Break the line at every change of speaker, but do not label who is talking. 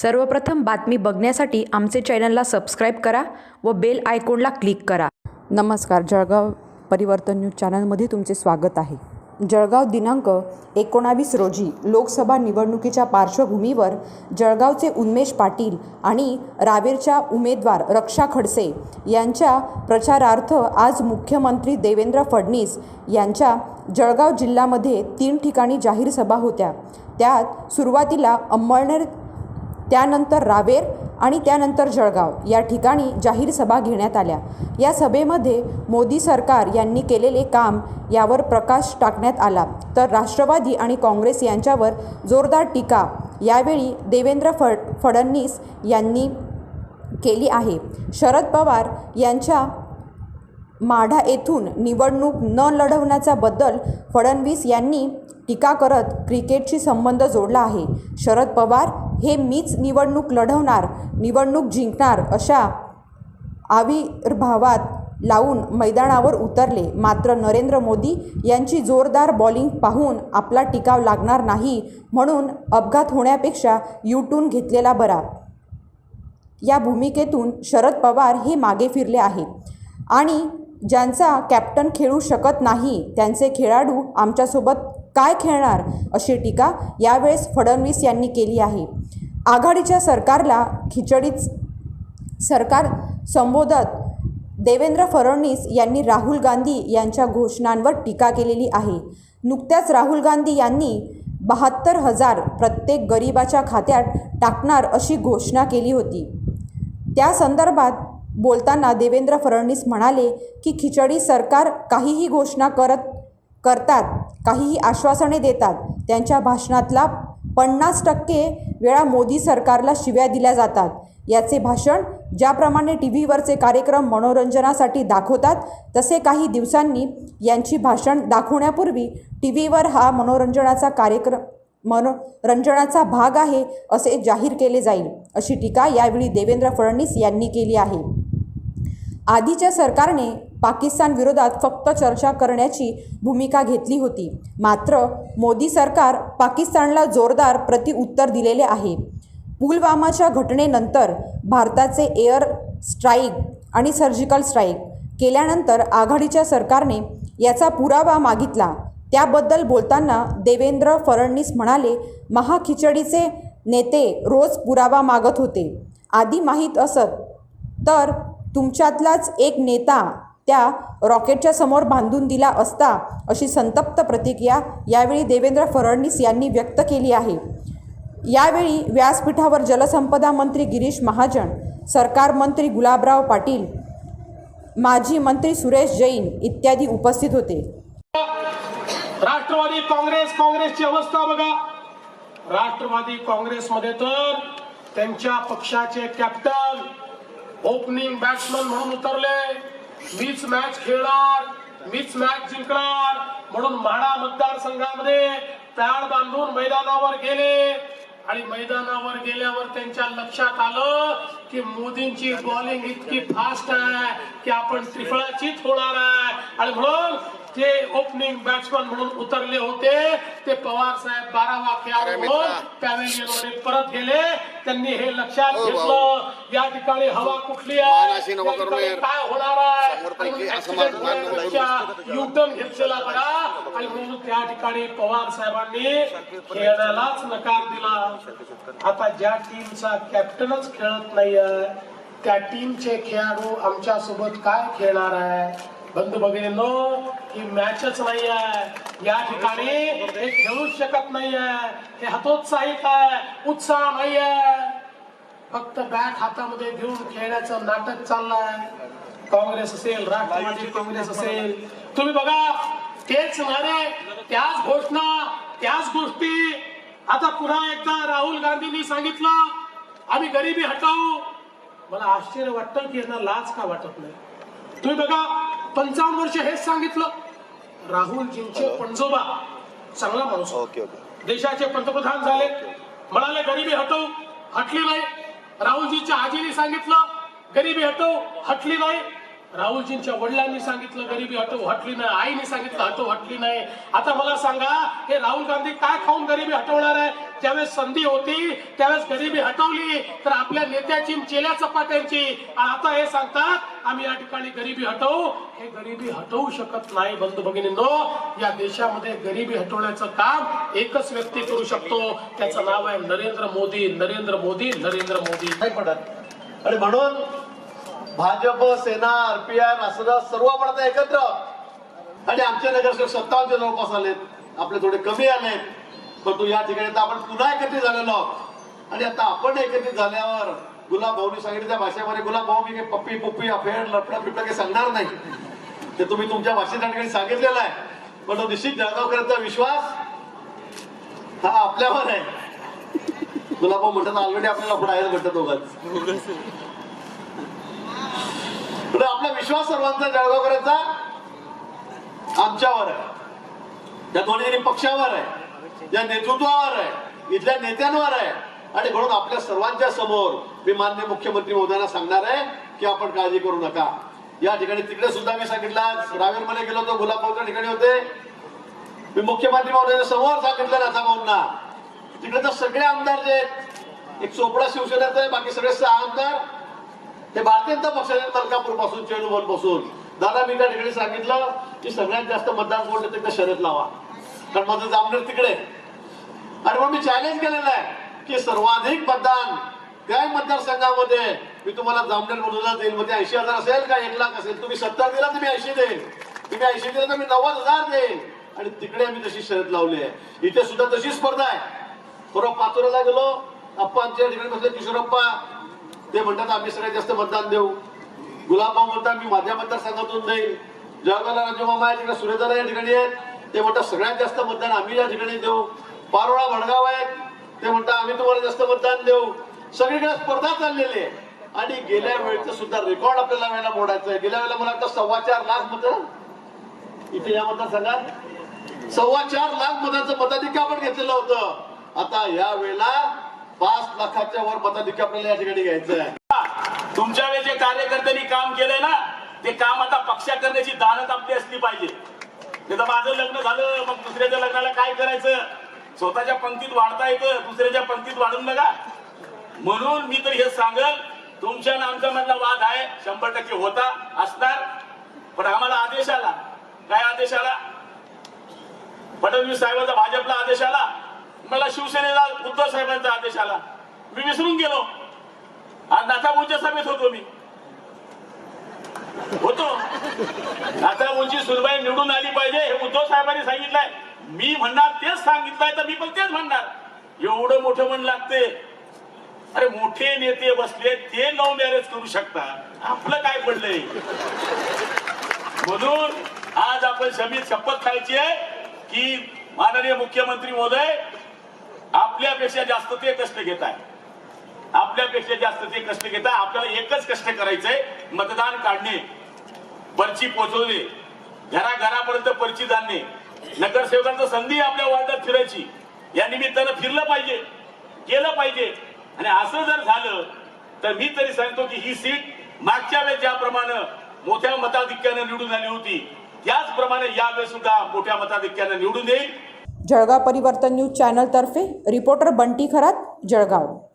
सर्वप्रथम बातमी बघण्यासाठी आमचे चॅनलला सबस्क्राईब करा व बेल आयकॉनला क्लिक करा. नमस्कार जळगाव परिवर्तन न्यूज चॅनलमध्ये तुमचे स्वागत आहे. जळगाव दिनांक एकोणावीस रोजी लोकसभा निवडणुकीच्या पार्श्वभूमीवर जळगावचे उन्मेष पाटील आणि रावेरच्या उमेदवार रक्षा खडसे यांच्या प्रचारार्थ आज मुख्यमंत्री देवेंद्र फडणीस यांच्या जळगाव जिल्ह्यामध्ये तीन ठिकाणी जाहीर सभा होत्या. त्यात सुरुवातीला अंमळनेर त्यानंतर रावेर आणि त्यानंतर जळगाव या ठिकाणी जाहीर सभा घेण्यात आल्या. या सभेमध्ये मोदी सरकार यांनी केलेले काम यावर प्रकाश टाकण्यात आला. तर राष्ट्रवादी आणि काँग्रेस यांच्यावर जोरदार टीका यावेळी देवेंद्र फड फडणवीस यांनी केली आहे. शरद पवार यांच्या माढा येथून निवडणूक न लढवण्याचा बद्दल फडणवीस यांनी टीका करत क्रिकेटशी संबंध जोडला आहे. शरद पवार हे मीच निवडणूक लढवणार निवडणूक जिंकणार अशा आविर्भावात लावून मैदानावर उतरले. मात्र नरेंद्र मोदी यांची जोरदार बॉलिंग पाहून आपला टिकाव लागणार नाही म्हणून अपघात होण्यापेक्षा युटून घेतलेला बरा. या भूमिकेतून शरद पवार हे मागे फिरले आहेत आणि ज्यांचा कॅप्टन खेळू शकत नाही त्यांचे खेळाडू आमच्यासोबत काय खेळणार अशी टीका यावेळेस फडणवीस यांनी केली आहे. आघाडीच्या सरकारला खिचडीच सरकार संबोधत देवेंद्र फडणवीस यांनी राहुल गांधी यांच्या घोषणांवर टीका केलेली आहे. नुकत्याच राहुल गांधी यांनी बहात्तर हजार प्रत्येक गरिबाच्या खात्यात टाकणार अशी घोषणा केली होती. त्या संदर्भात बोलताना देवेंद्र फडणवीस म्हणाले की खिचडी सरकार काहीही घोषणा करत करतात काहीही आश्वासने देतात. त्यांच्या भाषणातला पन्नास टक्के वेळा मोदी सरकारला शिव्या दिल्या जातात. याचे भाषण ज्याप्रमाणे टी व्हीवरचे कार्यक्रम मनोरंजनासाठी दाखवतात तसे काही दिवसांनी यांची भाषण दाखवण्यापूर्वी टी व्हीवर हा मनोरंजनाचा कार्यक्रम मनोरंजनाचा भाग आहे असे जाहीर केले जाईल अशी टीका यावेळी देवेंद्र फडणवीस यांनी केली आहे. आधीच्या सरकारने पाकिस्तान विरोधात फक्त चर्चा करण्याची भूमिका घेतली होती. मात्र मोदी सरकार पाकिस्तानला जोरदार प्रतिउत्तर दिलेले आहे. पुलवामाच्या घटनेनंतर भारताचे एअर स्ट्राईक आणि सर्जिकल स्ट्राईक केल्यानंतर आघाडीच्या सरकारने याचा पुरावा मागितला. त्याबद्दल बोलताना देवेंद्र फडणवीस म्हणाले महाखिचडीचे नेते रोज पुरावा मागत होते. आधी माहीत असत. तर तुमच्यातलाच एक नेता त्या रॉकेटच्या समोर बांधून दिला असता अशी संतप्त प्रतिक्रिया यावेळी देवेंद्र फडणवीस यांनी व्यक्त केली आहे. यावेळी व्यासपीठावर जलसंपदा मंत्री गिरीश महाजन सरकार मंत्री गुलाबराव पाटील माजी मंत्री सुरेश जैन इत्यादी उपस्थित होते.
राष्ट्रवादी काँग्रेस काँग्रेसची अवस्था बघा. राष्ट्रवादी काँग्रेसमध्ये तर त्यांच्या पक्षाचे कॅप्टन ओपनिंग बॅट्समन म्हणून उतरले मीच मॅच खेळणार मीच मॅच जिंकणार. म्हणून म्हाडा मतदारसंघामध्ये पॅड बांधून मैदानावर गेले. आणि मैदानावर गेल्यावर त्यांच्या लक्षात आलं की मोदींची बॉलिंग इतकी फास्ट आहे की आपण त्रिफळाचीच होणार आहे. आणि म्हणून ते ओपनिंग बॅट्समन म्हणून उतरले होते ते पवार साहेब बारावा खेळाडू पॅव्हेलियनमध्ये परत गेले. त्यांनी हे लक्षात घेतलं. या ठिकाणी हवा कुठली आहे. काय होणार आहे? युटर्न घेतलेला बरा आणि म्हणून त्या ठिकाणी पवार साहेबांनी खेळण्यालाच नकार दिला. आता ज्या टीमचा कॅप्टनच खेळत नाहीये त्या टीमचे खेळाडू आमच्यासोबत काय खेळणार आहे? बंधू भगिनींनो ही मॅचच नाही आहे या ठिकाणी हे खेळूच शकत नाही आहे हे हतोत्साहित आहे. उत्साह नाही आहे फक्त बॅट हातामध्ये घेऊन खेळण्याचं नाटक चाललंय. काँग्रेस असेल राष्ट्रवादी काँग्रेस असेल. तुम्ही बघा तेच नारे त्याच घोषणा त्याच गोष्टी. आता पुन्हा एकदा राहुल गांधींनी सांगितलं आम्ही गरिबी हटावू. मला आश्चर्य वाटतं की यांना लाज का वाटत नाही. तुम्ही बघा पंचावन्न वर्ष हेच सांगितलं. राहुलजींचे पणजोबा चांगला माणूस.
ओके ओके
देशाचे पंतप्रधान झाले. म्हणाले गरिबी हटवू. हटली नाही. राहुलजीच्या आजीने सांगितलं गरिबी हटवू. हटली नाही. राहुलजींच्या वडिलांनी सांगितलं गरिबी हटव. हटली नाही. आईने सांगितलं हटव. हटली नाही. आता मला सांगा हे राहुल गांधी काय खाऊन गरिबी हटवणार आहे? ज्यावेळेस संधी होती त्यावेळेस गरिबी हटवली तर आपल्या नेत्याची चेल्या चपाट्यांची आणि आता हे सांगतात आम्ही या ठिकाणी गरिबी हटवू. हे गरिबी हटवू शकत नाही बंधू भगिनींनो. या देशामध्ये गरिबी हटवण्याचं काम एकच व्यक्ती करू शकतो. त्याचं नाव आहे नरेंद्र मोदी नरेंद्र मोदी नरेंद्र मोदी.
नाही पडत. आणि म्हणून भाजप सेना आरपीआय असं सर्व आपण आता एकत्र. आणि आमचे नगरसेवक सत्तावनच्या जवळपास आलेत. आपले थोडे कमी आलेत. परंतु या ठिकाणी आपण पुन्हा एकत्रित झालेलो आहोत. आणि आता आपण एकत्रित झाल्यावर गुलाब भाऊनी सांगितलेल्या भाषेमध्ये गुलाब भाऊ मी पप्पी पुप्पी अफेअर लपडा बिपडा काही सांगणार नाही. ते तुम्ही तुमच्या भाषेत ठिकाणी सांगितलेलं आहे. पण तो निश्चित जळगावकरांचा विश्वास हा आपल्यावर आहे. गुलाब भाऊ म्हणतात ऑलरेडी आपल्याला पुढे आहे म्हणतात दोघांच. आपला विश्वास सर्वांचा जळगावकरांचा आमच्यावर आहे. या दोन्ही पक्षावर आहे. या नेतृत्वावर आहे इथल्या नेत्यांवर आहे. आणि म्हणून आपल्या सर्वांच्या समोर मी मान्य मुख्यमंत्री महोदयांना सांगणार आहे की आपण काळजी करू नका. या ठिकाणी तिकडे सुद्धा मी सांगितलं रावेरमध्ये गेलो होतो गुलाबभाऊच्या ठिकाणी होते. मी मुख्यमंत्री महोदयांच्या समोर सांगितलं नाथा भाऊंना. तिकडे तर सगळे आमदार जे एक चोपडा शिवसेनेचा आहे बाकी सगळे सहा आमदार. ते भारतीय जनता पक्षाचे मलकापूरपासून चेडूभरपासून. दादा मी त्या ठिकाणी सांगितलं की सगळ्यात जास्त मतदान कोण तिकडे शर्यत लावा. कारण माझं जामनेर तिकडे. आणि मग मी चॅलेंज केलेलं आहे की सर्वाधिक मतदान काय मतदारसंघामध्ये मी तुम्हाला जामनेर मधूनच देईल म्हणजे ऐंशी हजार असेल का एक लाख असेल? तुम्ही सत्तर दिला तर मी ऐंशी देईल तुम्ही ऐंशी दिला तर मी नव्वद हजार देईल आणि तिकडे आम्ही तशी शर्यत लावली आहे. इथे सुद्धा तशी स्पर्धा आहे. थोडं पाचोऱ्याला गेलो अप्पांच्या ठिकाणी बसले किशोरप्पा. ते म्हणतात आम्ही सगळ्यात जास्त मतदान देऊ. गुलाबभाऊ म्हणतात मी माझ्या मतदारसंघातून देईल जळगावला राजूमामा आहे तिकडे सुरेदारा या ठिकाणी आहेत. ते म्हणतात सगळ्यात जास्त मतदान आम्ही या ठिकाणी देऊ पारोळा भडगाव आहेत ते म्हणतात आम्ही तुम्हाला जास्त मतदान देऊ. सगळीकडे स्पर्धा चाललेली आहे. आणि गेल्या वेळेचं सुद्धा रेकॉर्ड आपल्याला वेळेला मोडायचं आहे. गेल्या वेळेला मला वाटतं सव्वा चार लाख मत इथे या मतदारसंघात सव्वा चार लाख मतांचं मताधिक्य आपण घेतलेलं होतं. आता या वेळेला पाच लाखाच्या वर मताधिक्य आपल्याला या ठिकाणी घ्यायचं आहे.
तुमच्या वेळी जे कार्यकर्त्यांनी काम केलंय ना ते काम आता पक्षा करण्याची दानत आपली असली पाहिजे. नाही माझं लग्न झालं मग दुसऱ्याच्या लग्नाला काय करायचं? स्वतःच्या पंक्तीत वाढता येतं दुसऱ्याच्या पंक्तीत वाढून बघा. म्हणून मी तर हे सांगल तुमच्या आणि आमच्या मधला वाद आहे शंभर टक्के होता असणार. पण आम्हाला आदेश आला. काय आदेश आला? फडणवीस साहेबांचा भाजपला आदेश आला. मला शिवसेनेला उद्धव साहेबांचा आदेश आला. मी विसरून गेलो. आज नाथाबोंच्या सभेत होतो मी. होतो. उंची सुनबाई निवडून आली पाहिजे हे उद्धव साहेबांनी सांगितलंय. मी म्हणणार तेच सांगितलंय तर मी पण तेच म्हणणार. एवढं मोठं मन लागते. अरे मोठे नेते बसले ते लव्ह मॅरेज करू शकतात. आपलं काय पडलंय? म्हणून आज आपण शमीत शपथ खायची आहे की माननीय मुख्यमंत्री महोदय आपल्यापेक्षा जास्त ते कष्ट घेत आहे आपल्यापेक्षा जास्त ते कष्ट घेता आपल्याला एकच कष्ट करायचंय मतदान काढणे. पर्ची पोहोचवणे घराघरापर्यंत पर्ची जाणणे. नगरसेवकांचं संधी आपल्या वार्डात फिरायची. या निमित्तानं फिरलं पाहिजे. केलं पाहिजे. आणि असं जर झालं तर मी तरी सांगतो की ही सीट मागच्या वेळेस ज्याप्रमाणे मोठ्या मताधिक्यानं निवडून आली होती त्याचप्रमाणे यावेळेस सुद्धा मोठ्या मताधिक्यानं निवडून येईल.
जळगाव परिवर्तन न्यूज चॅनलतर्फे रिपोर्टर बंटी खरात जळगाव.